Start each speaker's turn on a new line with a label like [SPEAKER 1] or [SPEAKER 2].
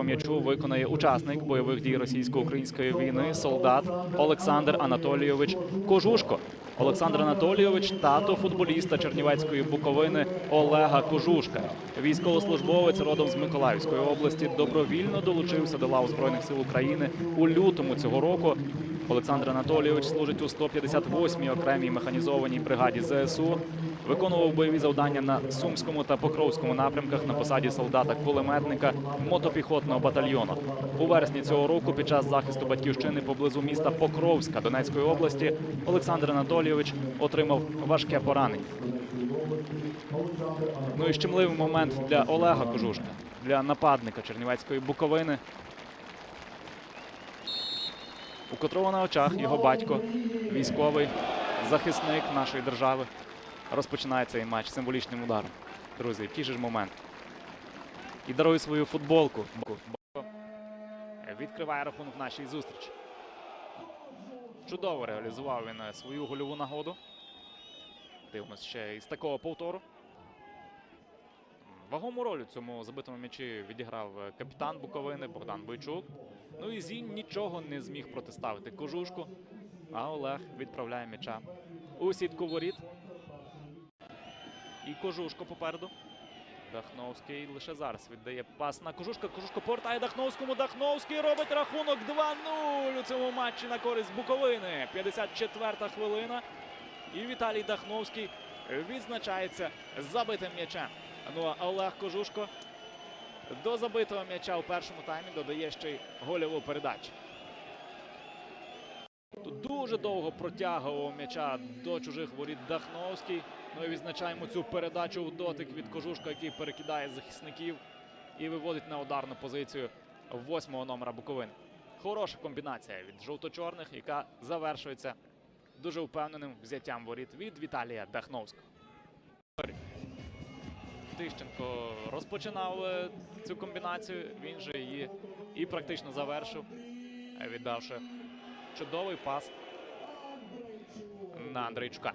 [SPEAKER 1] По м'ячу виконає учасник бойових дій російсько-української війни, солдат Олександр Анатолійович Кожушко. Олександр Анатолійович тато футболіста Чернівецької Буковини Олега Кожушка. Військовослужбовець родом з Миколаївської області добровільно долучився до лав Збройних сил України у лютому цього року. Олександр Анатолійович служить у 158-й окремій механізованій бригаді ЗСУ. Виконував бойові завдання на Сумському та Покровському напрямках на посаді солдата-кулеметника мотопіхотного батальйону. У вересні цього року, під час захисту батьківщини поблизу міста Покровська Донецької області, Олександр Анатолійович отримав важке поранення. Ну і щемливий момент для Олега Кожушка, для нападника Чернівецької Буковини, у котрого на очах його батько, військовий захисник нашої держави, розпочинає цей матч символічним ударом. Друзі, який же ж момент. І дарує свою футболку. Відкриває рахунок нашій зустрічі. Чудово реалізував він е, свою гольову нагоду. Дивимось ще із такого повтору. Вагому роль у цьому забитому м'ячі відіграв е, капітан Буковини Богдан Бойчук. Ну і Зінь нічого не зміг протиставити кожушку. А Олег відправляє м'яча у сітку воріт. І кожушко попереду. Дахновський лише зараз віддає пас на кожушка. Кожушко повертає Дахновському. Дахновський робить рахунок 2-0 у цьому матчі на користь Буковини. 54-та хвилина. І Віталій Дахновський відзначається забитим м'ячем. Ну а Олег Кожушко до забитого м'яча у першому таймі додає ще й гольову передачу. Тут дуже довго протягував м'яча до чужих воріт Дахновський. Ну і відзначаємо цю передачу в дотик від Кожушка, який перекидає захисників і виводить на ударну позицію восьмого номера Буковини. Хороша комбінація від жовто-чорних, яка завершується дуже впевненим взяттям воріт від Віталія Дахновського. Тищенко розпочинав е, цю комбінацію. Він же її і практично завершив, віддавши чудовий пас на Андрійчука.